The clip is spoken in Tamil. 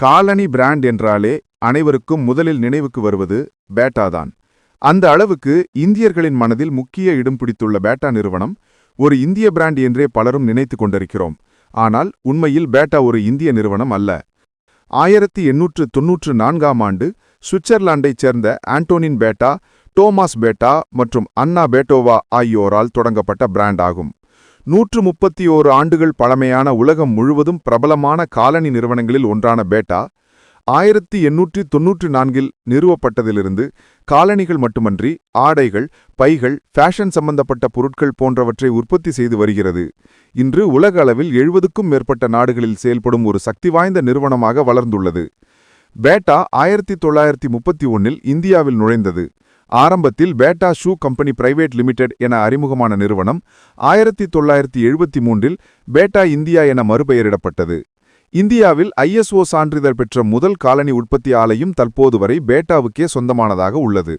காலனி பிராண்ட் என்றாலே அனைவருக்கும் முதலில் நினைவுக்கு வருவது பேட்டா தான் அந்த அளவுக்கு இந்தியர்களின் மனதில் முக்கிய இடம் பிடித்துள்ள பேட்டா நிறுவனம் ஒரு இந்திய பிராண்ட் என்றே பலரும் நினைத்துக் கொண்டிருக்கிறோம். ஆனால் உண்மையில் பேட்டா ஒரு இந்திய நிறுவனம் அல்ல. ஆயிரத்தி எண்ணூற்று தொன்னூற்று நான்காம் ஆண்டு சுவிட்சர்லாந்தைச் சேர்ந்த ஆண்டோனின் பேட்டா டோமாஸ் பேட்டா மற்றும் அன்னா பேட்டோவா ஆகியோரால் தொடங்கப்பட்ட பிராண்ட் ஆகும் நூற்று முப்பத்தி ஓரு ஆண்டுகள் பழமையான உலகம் முழுவதும் பிரபலமான காலனி நிறுவனங்களில் ஒன்றான பேட்டா ஆயிரத்தி எண்ணூற்றி தொன்னூற்றி நான்கில் நிறுவப்பட்டதிலிருந்து காலணிகள் மட்டுமன்றி ஆடைகள் பைகள் ஃபேஷன் சம்பந்தப்பட்ட பொருட்கள் போன்றவற்றை உற்பத்தி செய்து வருகிறது. இன்று உலக அளவில் எழுபதுக்கும் மேற்பட்ட நாடுகளில் செயல்படும் ஒரு சக்தி வாய்ந்த நிறுவனமாக வளர்ந்துள்ளது. பேட்டா ஆயிரத்தி தொள்ளாயிரத்தி முப்பத்தி ஒன்னில் இந்தியாவில் நுழைந்தது. ஆரம்பத்தில் Bata shoe company private limited என அறிமுகமான நிறுவனம் ஆயிரத்தி தொள்ளாயிரத்தி எழுபத்தி மூன்றில் பேட்டா இந்தியா என மறுபெயரிடப்பட்டது. இந்தியாவில் ஐஎஸ்ஓ சான்றிதழ் பெற்ற முதல் காலனி உற்பத்தி ஆலையும் தற்போது வரை பேட்டாவுக்கே சொந்தமானதாக உள்ளது.